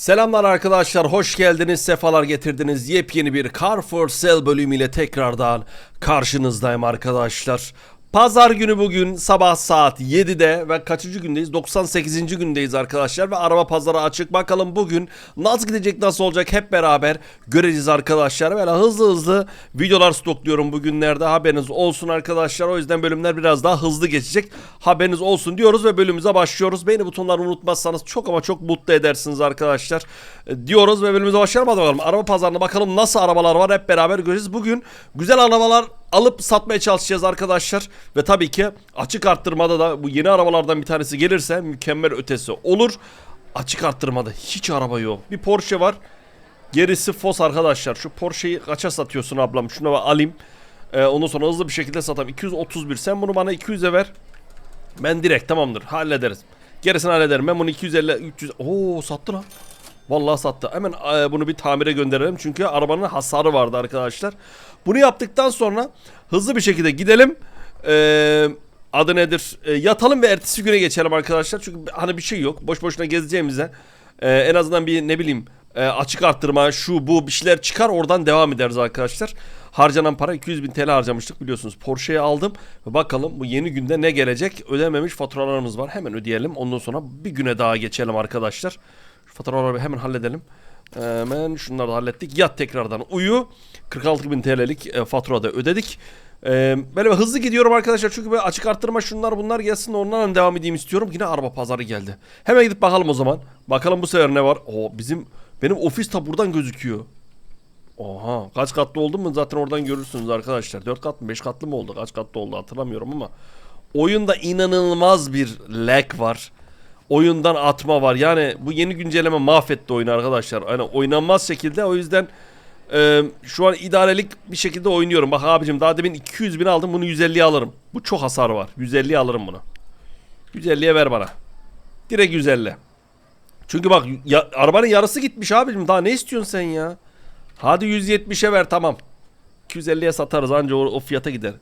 Selamlar arkadaşlar, hoş geldiniz, sefalar getirdiniz. Yepyeni bir Car for Sale bölümüyle tekrardan karşınızdayım arkadaşlar. Pazar günü bugün sabah saat 7'de ve kaçıncı gündeyiz? 98. gündeyiz arkadaşlar ve araba pazarı açık. Bakalım bugün nasıl gidecek, nasıl olacak hep beraber göreceğiz arkadaşlar. Böyle hızlı hızlı videolar stokluyorum bugünlerde haberiniz olsun arkadaşlar. O yüzden bölümler biraz daha hızlı geçecek. Haberiniz olsun diyoruz ve bölümümüze başlıyoruz. Beğeni butonlarını unutmazsanız çok ama çok mutlu edersiniz arkadaşlar. E, Diyoruz ve bölümümüze başlayalım. Hadi bakalım araba pazarına bakalım nasıl arabalar var hep beraber göreceğiz. Bugün güzel arabalar alıp satmaya çalışacağız arkadaşlar. Ve tabii ki açık arttırmada da bu yeni arabalardan bir tanesi gelirse mükemmel ötesi olur. Açık arttırmada hiç araba yok. Bir Porsche var. Gerisi fos arkadaşlar. Şu Porsche'yi kaça satıyorsun ablam? Şuna alayım. Ee, ondan sonra hızlı bir şekilde satalım. 231. Sen bunu bana 200'e ver. Ben direkt tamamdır. Hallederiz. Gerisini hallederim. Ben bunu 250 300 Oo sattı lan. Vallahi sattı. Hemen e, bunu bir tamire gönderelim. Çünkü arabanın hasarı vardı arkadaşlar. Bunu yaptıktan sonra hızlı bir şekilde gidelim. Ee, adı nedir? Ee, yatalım ve ertesi güne geçelim arkadaşlar. Çünkü hani bir şey yok. Boş boşuna gezeceğimize e, en azından bir ne bileyim e, açık arttırma şu bu bir şeyler çıkar oradan devam ederiz arkadaşlar. Harcanan para 200 bin TL harcamıştık biliyorsunuz. Porsche'yi aldım bakalım bu yeni günde ne gelecek? Ödememiş faturalarımız var. Hemen ödeyelim. Ondan sonra bir güne daha geçelim arkadaşlar. Şu faturaları hemen halledelim. Hemen şunları da hallettik. Yat tekrardan uyu. 46 bin TL'lik e, faturada ödedik. Ee, böyle hızlı gidiyorum arkadaşlar çünkü böyle açık arttırma şunlar bunlar gelsin onlarla devam edeyim istiyorum. Yine araba pazarı geldi. Hemen gidip bakalım o zaman. Bakalım bu sefer ne var? O bizim benim ofis ta buradan gözüküyor. Oha kaç katlı oldu mu zaten oradan görürsünüz arkadaşlar. 4 katlı mı 5 katlı mı oldu kaç katlı oldu hatırlamıyorum ama. Oyunda inanılmaz bir lag var. Oyundan atma var. Yani bu yeni güncelleme mahvetti oyunu arkadaşlar. Yani oynanmaz şekilde o yüzden e, şu an idarelik bir şekilde oynuyorum. Bak abicim daha demin 200 bin aldım bunu 150'ye alırım. Bu çok hasar var. 150'ye alırım bunu. 150'ye ver bana. Direkt 150. Çünkü bak ya, arabanın yarısı gitmiş abicim. Daha ne istiyorsun sen ya? Hadi 170'e ver tamam. 250'ye satarız anca o, o fiyata gider.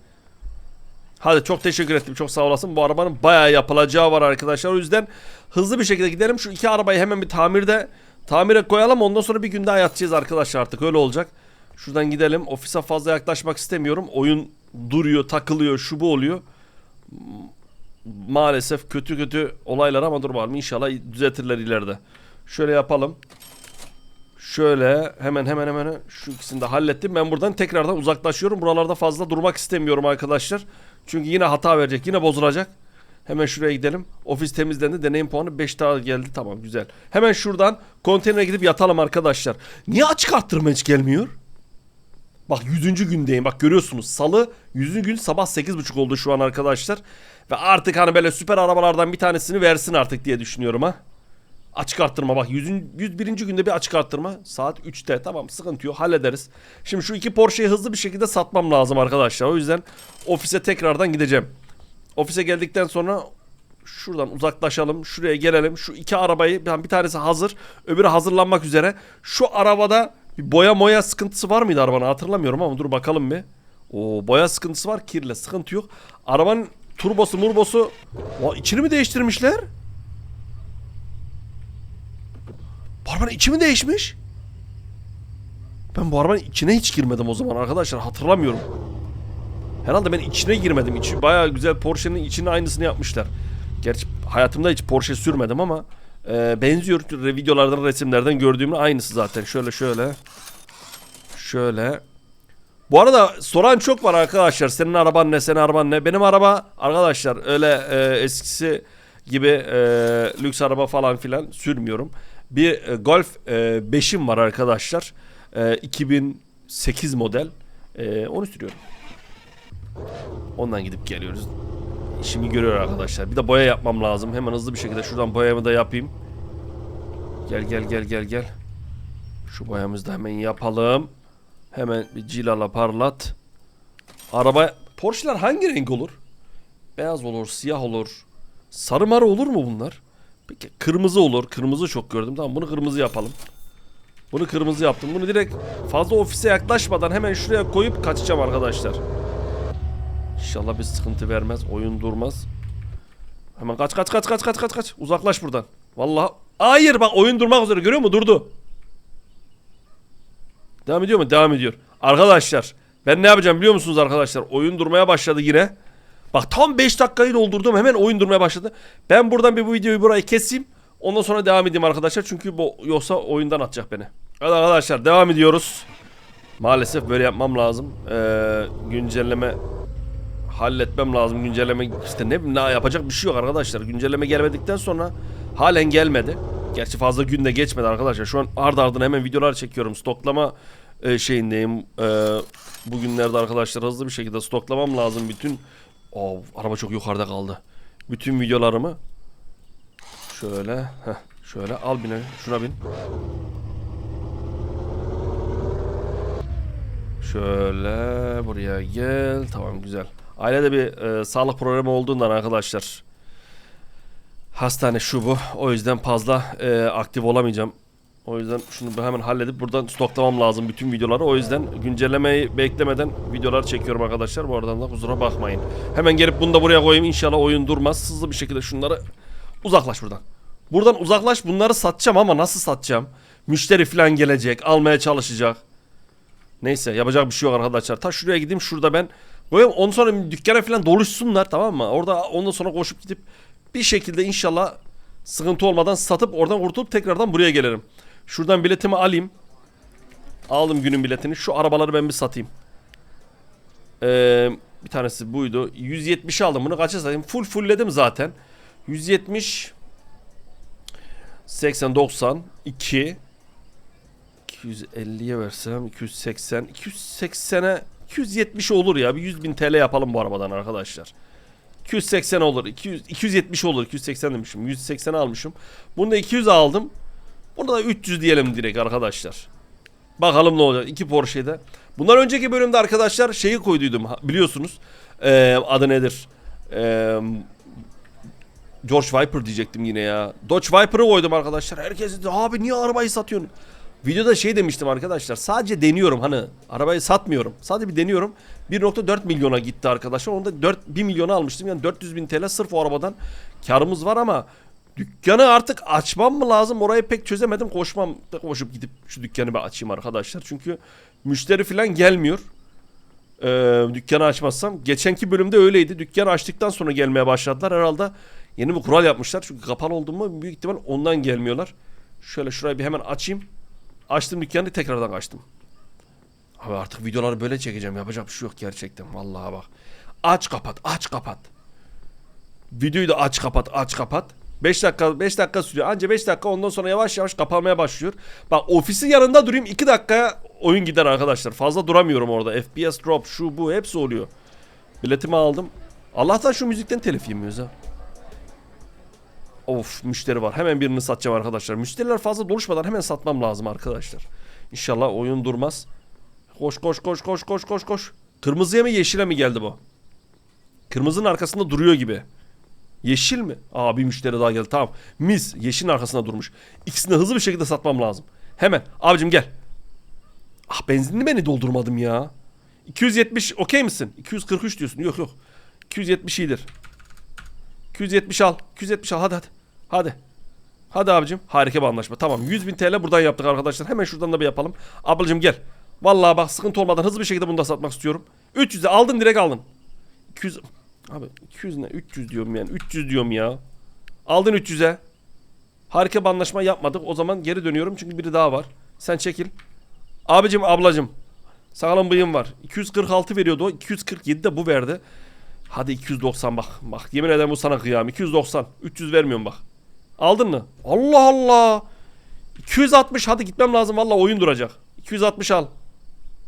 Hadi çok teşekkür ettim. Çok sağ olasın. Bu arabanın bayağı yapılacağı var arkadaşlar. O yüzden hızlı bir şekilde gidelim. Şu iki arabayı hemen bir tamirde tamire koyalım. Ondan sonra bir gün daha yatacağız arkadaşlar artık. Öyle olacak. Şuradan gidelim. Ofise fazla yaklaşmak istemiyorum. Oyun duruyor, takılıyor, şu bu oluyor. Maalesef kötü kötü olaylar ama dur bakalım. İnşallah düzeltirler ileride. Şöyle yapalım. Şöyle hemen hemen hemen şu ikisini de hallettim. Ben buradan tekrardan uzaklaşıyorum. Buralarda fazla durmak istemiyorum arkadaşlar. Çünkü yine hata verecek. Yine bozulacak. Hemen şuraya gidelim. Ofis temizlendi. Deneyim puanı 5 daha geldi. Tamam güzel. Hemen şuradan konteynere gidip yatalım arkadaşlar. Niye açık arttırma hiç gelmiyor? Bak 100. gündeyim. Bak görüyorsunuz. Salı 100. gün sabah 8.30 oldu şu an arkadaşlar. Ve artık hani böyle süper arabalardan bir tanesini versin artık diye düşünüyorum ha. Açık arttırma bak 100. 101. günde bir açık arttırma saat 3'te tamam sıkıntı yok hallederiz. Şimdi şu iki Porsche'yi hızlı bir şekilde satmam lazım arkadaşlar. O yüzden ofise tekrardan gideceğim. Ofise geldikten sonra şuradan uzaklaşalım. Şuraya gelelim. Şu iki arabayı bir bir tanesi hazır. Öbürü hazırlanmak üzere. Şu arabada bir boya moya sıkıntısı var mıydı arabanın hatırlamıyorum ama dur bakalım bir. O boya sıkıntısı var kirle sıkıntı yok. Arabanın turbosu murbosu. İçini mi değiştirmişler? Bu arabanın içi mi değişmiş? Ben bu arabanın içine hiç girmedim o zaman arkadaşlar hatırlamıyorum. Herhalde ben içine girmedim. İçi bayağı güzel Porsche'nin içinin aynısını yapmışlar. Gerçi hayatımda hiç Porsche sürmedim ama e, benziyor. Videolardan, resimlerden gördüğümün aynısı zaten. Şöyle şöyle. Şöyle. Bu arada soran çok var arkadaşlar. Senin araban ne, senin araban ne? Benim araba arkadaşlar öyle e, eskisi gibi e, lüks araba falan filan sürmüyorum. Bir e, Golf e, 5'im var arkadaşlar. E, 2008 model. E, onu sürüyorum. Ondan gidip geliyoruz. İşimi görüyor arkadaşlar. Bir de boya yapmam lazım. Hemen hızlı bir şekilde şuradan boyamı da yapayım. Gel gel gel gel gel. Şu boyamızı da hemen yapalım. Hemen bir cilala parlat. Araba Porsche'lar hangi renk olur? Beyaz olur, siyah olur. Sarı marı olur mu bunlar? Peki kırmızı olur. Kırmızı çok gördüm. Tamam bunu kırmızı yapalım. Bunu kırmızı yaptım. Bunu direkt fazla ofise yaklaşmadan hemen şuraya koyup kaçacağım arkadaşlar. İnşallah bir sıkıntı vermez. Oyun durmaz. Hemen kaç kaç kaç kaç kaç kaç kaç. Uzaklaş buradan. Vallahi Hayır bak oyun durmak üzere görüyor musun? Durdu. Devam ediyor mu? Devam ediyor. Arkadaşlar ben ne yapacağım biliyor musunuz arkadaşlar? Oyun durmaya başladı yine. Bak tam 5 dakikayı doldurdum hemen oyun durmaya başladı. Ben buradan bir bu videoyu burayı keseyim. Ondan sonra devam edeyim arkadaşlar. Çünkü bu yoksa oyundan atacak beni. Hadi arkadaşlar devam ediyoruz. Maalesef böyle yapmam lazım. Ee, güncelleme halletmem lazım. Güncelleme işte ne, ne yapacak bir şey yok arkadaşlar. Güncelleme gelmedikten sonra halen gelmedi. Gerçi fazla gün de geçmedi arkadaşlar. Şu an ard ardına hemen videolar çekiyorum. Stoklama e, şeyindeyim. E, bugünlerde arkadaşlar hızlı bir şekilde stoklamam lazım bütün. Oo, araba çok yukarıda kaldı. Bütün videolarımı şöyle heh, şöyle al bine şuna bin. Şöyle buraya gel. Tamam güzel. Ailede bir e, sağlık programı olduğundan arkadaşlar hastane şu bu. O yüzden fazla e, aktif olamayacağım. O yüzden şunu hemen halledip buradan stoklamam lazım bütün videoları. O yüzden güncellemeyi beklemeden videolar çekiyorum arkadaşlar. Bu aradan da kusura bakmayın. Hemen gelip bunu da buraya koyayım. İnşallah oyun durmaz. Hızlı bir şekilde şunları uzaklaş buradan. Buradan uzaklaş. Bunları satacağım ama nasıl satacağım? Müşteri falan gelecek. Almaya çalışacak. Neyse yapacak bir şey yok arkadaşlar. Ta şuraya gideyim şurada ben koyayım. Ondan sonra dükkana falan doluşsunlar tamam mı? Orada ondan sonra koşup gidip bir şekilde inşallah sıkıntı olmadan satıp oradan kurtulup tekrardan buraya gelirim. Şuradan biletimi alayım. Aldım günün biletini. Şu arabaları ben bir satayım. Ee, bir tanesi buydu. 170 aldım. Bunu kaça satayım? Full fullledim zaten. 170 80 90 2 250'ye versem 280 280'e 270 olur ya. Bir 100 bin TL yapalım bu arabadan arkadaşlar. 280 olur. 200, 270 olur. 280 demişim. 180 almışım. Bunu da 200 aldım. Bunu da 300 diyelim direkt arkadaşlar. Bakalım ne olacak. İki Porsche'de. Bundan önceki bölümde arkadaşlar şeyi koyduydum. Biliyorsunuz. Ee, adı nedir? Ee, George Viper diyecektim yine ya. Dodge Viper'ı koydum arkadaşlar. Herkes dedi abi niye arabayı satıyorsun? Videoda şey demiştim arkadaşlar. Sadece deniyorum hani arabayı satmıyorum. Sadece bir deniyorum. 1.4 milyona gitti arkadaşlar. Onda 4 1 milyona almıştım. Yani 400 bin TL sırf o arabadan karımız var ama dükkanı artık açmam mı lazım? Orayı pek çözemedim. Koşmam koşup gidip şu dükkanı bir açayım arkadaşlar. Çünkü müşteri falan gelmiyor. Ee, dükkanı açmazsam. Geçenki bölümde öyleydi. Dükkanı açtıktan sonra gelmeye başladılar. Herhalde yeni bir kural yapmışlar. Çünkü kapalı oldu mu büyük ihtimal ondan gelmiyorlar. Şöyle şurayı bir hemen açayım. Açtım dükkanı tekrardan açtım. Abi artık videoları böyle çekeceğim. Yapacak bir şey yok gerçekten. Vallahi bak. Aç kapat, aç kapat. Videoyu da aç kapat, aç kapat. 5 dakika 5 dakika sürüyor. Anca 5 dakika ondan sonra yavaş yavaş kapanmaya başlıyor. Bak ofisin yanında durayım 2 dakika oyun gider arkadaşlar. Fazla duramıyorum orada. FPS drop şu bu hepsi oluyor. Biletimi aldım. Allah'tan şu müzikten telif yemiyoruz ha. Of müşteri var. Hemen birini satacağım arkadaşlar. Müşteriler fazla doluşmadan hemen satmam lazım arkadaşlar. İnşallah oyun durmaz. Koş koş koş koş koş koş koş. Kırmızıya mı yeşile mi geldi bu? Kırmızının arkasında duruyor gibi. Yeşil mi? Aa bir müşteri daha geldi. Tamam. Mis yeşilin arkasında durmuş. İkisini hızlı bir şekilde satmam lazım. Hemen. Abicim gel. Ah benzinli beni doldurmadım ya. 270 okey misin? 243 diyorsun. Yok yok. 270 iyidir. 270 al. 270 al hadi hadi. Hadi. Hadi abicim. Harika bir anlaşma. Tamam 100 bin TL buradan yaptık arkadaşlar. Hemen şuradan da bir yapalım. Ablacım gel. Vallahi bak sıkıntı olmadan hızlı bir şekilde bunu da satmak istiyorum. 300'e aldın direkt aldın. 200 Abi 200 ne? 300 diyorum yani. 300 diyorum ya. Aldın 300'e. Harika bir anlaşma yapmadık. O zaman geri dönüyorum çünkü biri daha var. Sen çekil. Abicim ablacım. Sağlam bıyım var. 246 veriyordu o. 247 de bu verdi. Hadi 290 bak. Bak yemin ederim bu sana kıyam. 290. 300 vermiyorum bak. Aldın mı? Allah Allah. 260 hadi gitmem lazım. Valla oyun duracak. 260 al.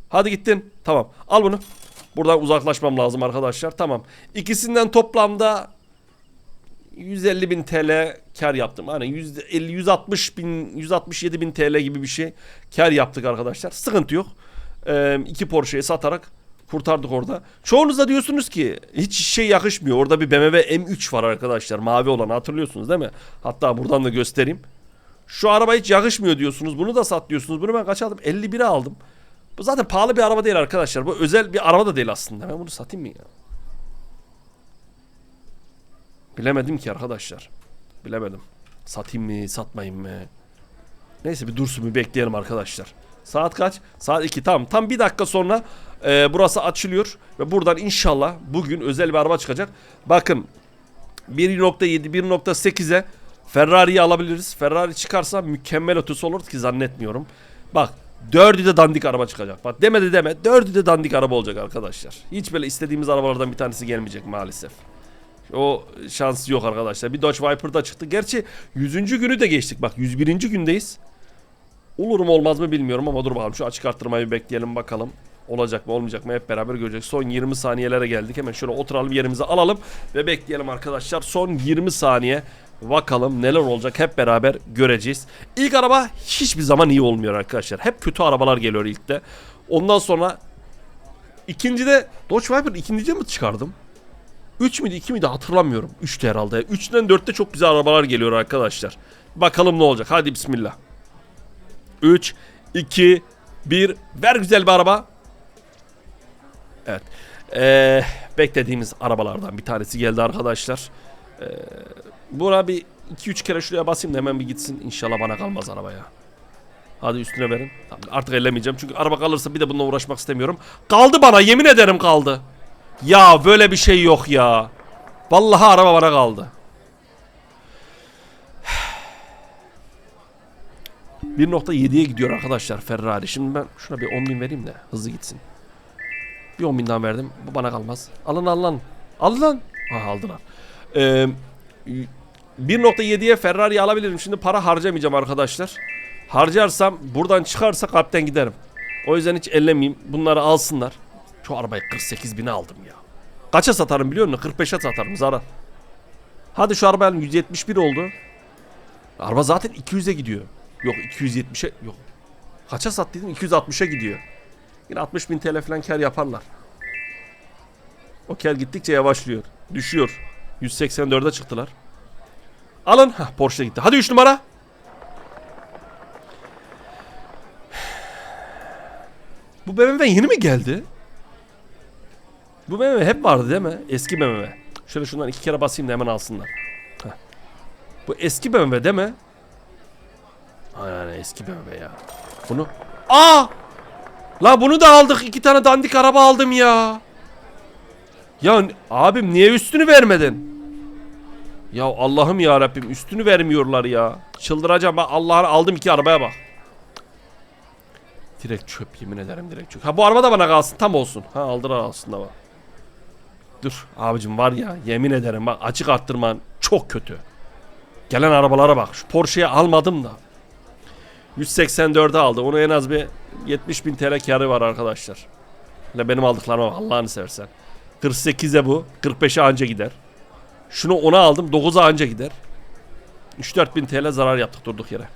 Hadi gittin. Tamam. Al bunu. Buradan uzaklaşmam lazım arkadaşlar. Tamam. İkisinden toplamda 150 bin TL kar yaptım. Hani 150, 160 bin, 167 bin TL gibi bir şey kar yaptık arkadaşlar. Sıkıntı yok. Ee, iki Porsche'yi satarak kurtardık orada. Çoğunuz da diyorsunuz ki hiç şey yakışmıyor. Orada bir BMW M3 var arkadaşlar. Mavi olan hatırlıyorsunuz değil mi? Hatta buradan da göstereyim. Şu araba hiç yakışmıyor diyorsunuz. Bunu da sat diyorsunuz. Bunu ben kaç aldım? 51'e aldım. Bu zaten pahalı bir araba değil arkadaşlar. Bu özel bir araba da değil aslında. Ben bunu satayım mı ya? Bilemedim ki arkadaşlar. Bilemedim. Satayım mı satmayayım mı? Neyse bir dursun bir bekleyelim arkadaşlar. Saat kaç? Saat 2 tamam. Tam bir dakika sonra e, burası açılıyor. Ve buradan inşallah bugün özel bir araba çıkacak. Bakın 1.7 1.8'e Ferrari'yi alabiliriz. Ferrari çıkarsa mükemmel ötesi olur ki zannetmiyorum. Bak dördü de dandik araba çıkacak. Bak demedi deme dördü de dandik araba olacak arkadaşlar. Hiç böyle istediğimiz arabalardan bir tanesi gelmeyecek maalesef. O şans yok arkadaşlar. Bir Dodge Viper da çıktı. Gerçi 100. günü de geçtik. Bak 101. gündeyiz. Olur mu olmaz mı bilmiyorum ama dur bakalım şu açık arttırmayı bekleyelim bakalım. Olacak mı olmayacak mı hep beraber göreceğiz. Son 20 saniyelere geldik. Hemen şöyle oturalım yerimize alalım ve bekleyelim arkadaşlar. Son 20 saniye bakalım neler olacak hep beraber göreceğiz. İlk araba hiçbir zaman iyi olmuyor arkadaşlar. Hep kötü arabalar geliyor ilkte. Ondan sonra ikincide Dodge Viper ikincide mi çıkardım? 3 müydü 2 miydi hatırlamıyorum. 3'tü herhalde. 3'ten 4'te çok güzel arabalar geliyor arkadaşlar. Bakalım ne olacak. Hadi bismillah. 3, 2, 1. Ver güzel bir araba. Evet. Ee, beklediğimiz arabalardan bir tanesi geldi arkadaşlar. Ee, buna bir 2-3 kere şuraya basayım da hemen bir gitsin. İnşallah bana kalmaz arabaya. Hadi üstüne verin. Artık ellemeyeceğim. Çünkü araba kalırsa bir de bununla uğraşmak istemiyorum. Kaldı bana yemin ederim kaldı. Ya böyle bir şey yok ya. Vallahi araba bana kaldı. 1.7'ye gidiyor arkadaşlar Ferrari. Şimdi ben şuna bir 10.000 vereyim de hızlı gitsin. Bir 10.000 daha verdim. Bu bana kalmaz. Alın alın. Alın lan. Ha aldılar. Ee, 1.7'ye Ferrari alabilirim. Şimdi para harcamayacağım arkadaşlar. Harcarsam buradan çıkarsa kalpten giderim. O yüzden hiç ellemeyeyim. Bunları alsınlar. Şu arabayı 48 bine aldım ya. Kaça satarım biliyor musun? 45'e satarım zarar. Hadi şu arabanın 171 oldu. Araba zaten 200'e gidiyor. Yok 270'e yok. Kaça sattıydım? 260'a gidiyor. Yine 60 bin TL falan kar yaparlar. O kar gittikçe yavaşlıyor. Düşüyor. 184'e çıktılar. Alın. Hah Porsche gitti. Hadi 3 numara. Bu BMW yeni mi geldi? Bu BMW hep vardı değil mi? Eski BMW. Şöyle şundan iki kere basayım da hemen alsınlar. Heh. Bu eski BMW değil mi? Aynen eski BMW ya. Bunu... Aa! La bunu da aldık. İki tane dandik araba aldım ya. Ya abim niye üstünü vermedin? Ya Allah'ım ya Rabbim üstünü vermiyorlar ya. Çıldıracağım bak Allah'ını aldım iki arabaya bak. Direkt çöp yemin ederim direkt çöp. Ha bu araba da bana kalsın tam olsun. Ha aldılar aslında bak. Dur abicim var ya yemin ederim bak açık arttırman çok kötü. Gelen arabalara bak. Şu Porsche'yi almadım da. 184'e aldı. Onu en az bir 70 bin TL karı var arkadaşlar. Ne benim aldıklarıma Allah'ını seversen. 48'e bu. 45'e anca gider. Şunu 10'a aldım. 9'a anca gider. 3-4 bin TL zarar yaptık durduk yere.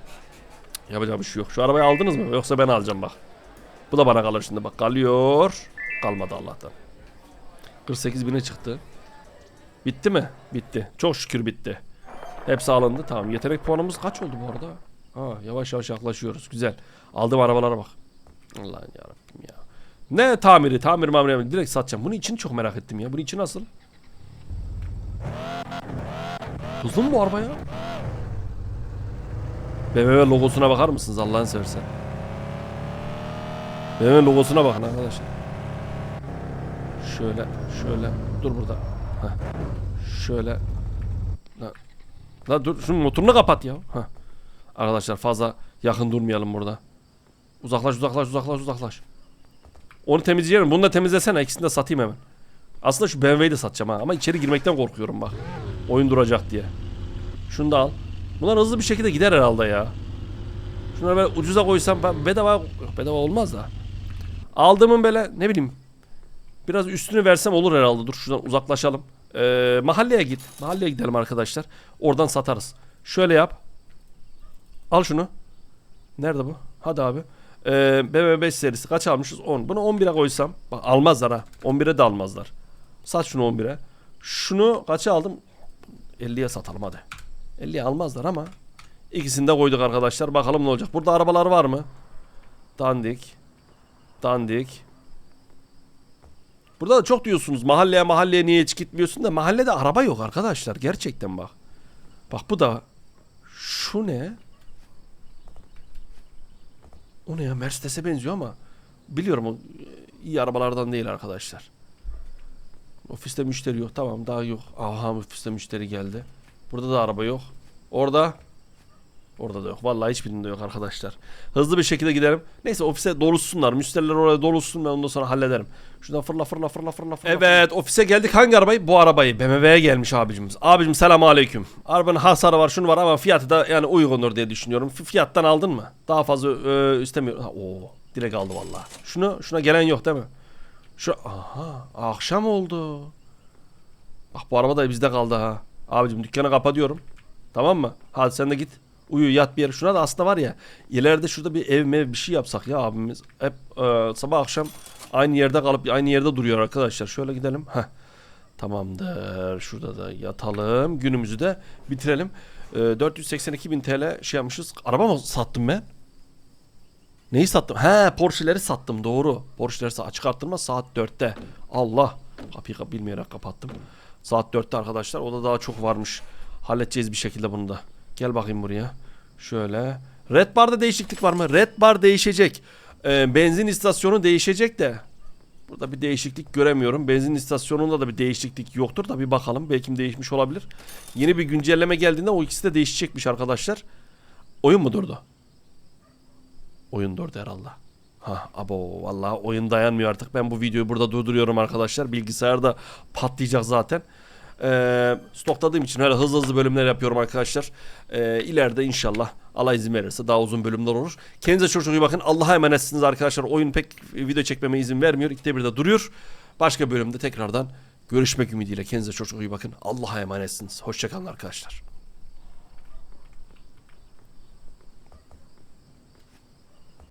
Yapacak bir şey yok. Şu arabayı aldınız mı? Yoksa ben alacağım bak. Bu da bana kalır şimdi bak. Kalıyor. Kalmadı Allah'tan. 48 bine çıktı. Bitti mi? Bitti. Çok şükür bitti. Hepsi alındı. Tamam. Yetenek puanımız kaç oldu bu arada? Ha, yavaş yavaş yaklaşıyoruz. Güzel. Aldığım arabalara bak. Allah'ım yarabbim ya. Ne tamiri? Tamir mamiri direkt satacağım. Bunun için çok merak ettim ya. Bunun için nasıl? Hızlı mı bu araba ya? BMW logosuna bakar mısınız Allah'ını seversen? BMW logosuna bakın arkadaşlar. Şöyle, şöyle. Dur burada. Heh. Şöyle. La, la dur şunun motorunu kapat ya. Heh. Arkadaşlar fazla yakın durmayalım burada. Uzaklaş uzaklaş uzaklaş uzaklaş. Onu temizleyelim. Bunu da temizlesene. İkisini de satayım hemen. Aslında şu BMW'yi de satacağım ha. Ama içeri girmekten korkuyorum bak. Oyun duracak diye. Şunu da al. Bunlar hızlı bir şekilde gider herhalde ya. Şunları böyle ucuza koysam ben bedava yok bedava olmaz da. Aldığımın böyle ne bileyim biraz üstünü versem olur herhalde. Dur şuradan uzaklaşalım. Ee, mahalleye git. Mahalleye gidelim arkadaşlar. Oradan satarız. Şöyle yap. Al şunu. Nerede bu? Hadi abi. Ee, BMW 5 serisi kaç almışız? 10. Bunu 11'e koysam. Bak almazlar ha. 11'e de almazlar. Sat şunu 11'e. Şunu kaça aldım? 50'ye satalım hadi. 50'ye almazlar ama ikisini de koyduk arkadaşlar. Bakalım ne olacak. Burada arabalar var mı? Dandik. Dandik. Burada da çok diyorsunuz mahalleye mahalleye niye hiç gitmiyorsun da mahallede araba yok arkadaşlar. Gerçekten bak. Bak bu da Şu ne? O ne ya? Mercedes'e benziyor ama biliyorum o iyi arabalardan değil arkadaşlar. Ofiste müşteri yok. Tamam daha yok. Aha ofiste müşteri geldi. Burada da araba yok. Orada Orada da yok. Vallahi hiçbirinde yok arkadaşlar. Hızlı bir şekilde gidelim. Neyse ofise doluşsunlar. Müşteriler oraya doluşsun ben ondan sonra hallederim. Şuradan fırla fırla fırla fırla fırla. Evet ofise geldik. Hangi arabayı? Bu arabayı. BMW'ye gelmiş abicimiz. Abicim selamun aleyküm. Arabanın hasarı var şunu var ama fiyatı da yani uygundur diye düşünüyorum. Fiyattan aldın mı? Daha fazla e, istemiyorum. Ha, Oo, direkt aldı vallahi. Şunu şuna gelen yok değil mi? Şu aha akşam oldu. Bak bu araba da bizde kaldı ha. Abicim dükkanı kapatıyorum. Tamam mı? Hadi sen de git. Uyu yat bir yere. Şuna da aslında var ya. ileride şurada bir ev mev bir şey yapsak ya abimiz. Hep e, sabah akşam aynı yerde kalıp aynı yerde duruyor arkadaşlar. Şöyle gidelim. Heh. Tamamdır. Şurada da yatalım. Günümüzü de bitirelim. E, 482 bin TL şey yapmışız. Araba mı sattım ben? Neyi sattım? He Porsche'leri sattım doğru. Porsche'leri açık arttırma saat 4'te. Allah. Kapıyı kap- bilmeyerek kapattım. Saat 4'te arkadaşlar. O da daha çok varmış. Halledeceğiz bir şekilde bunu da. Gel bakayım buraya. Şöyle. Red Bar'da değişiklik var mı? Red Bar değişecek. Ee, benzin istasyonu değişecek de. Burada bir değişiklik göremiyorum. Benzin istasyonunda da bir değişiklik yoktur da bir bakalım. Belki değişmiş olabilir. Yeni bir güncelleme geldiğinde o ikisi de değişecekmiş arkadaşlar. Oyun mu durdu? Oyun durdu herhalde. Ha abo vallahi oyun dayanmıyor artık. Ben bu videoyu burada durduruyorum arkadaşlar. Bilgisayar da patlayacak zaten. Ee, stokladığım için öyle hızlı hızlı bölümler yapıyorum arkadaşlar. Ee, ileride inşallah Allah izin verirse daha uzun bölümler olur. Kendinize çok çok iyi bakın. Allah'a emanetsiniz arkadaşlar. Oyun pek video çekmeme izin vermiyor. İkide bir de duruyor. Başka bölümde tekrardan görüşmek ümidiyle. Kendinize çok çok iyi bakın. Allah'a emanetsiniz. Hoşçakalın arkadaşlar.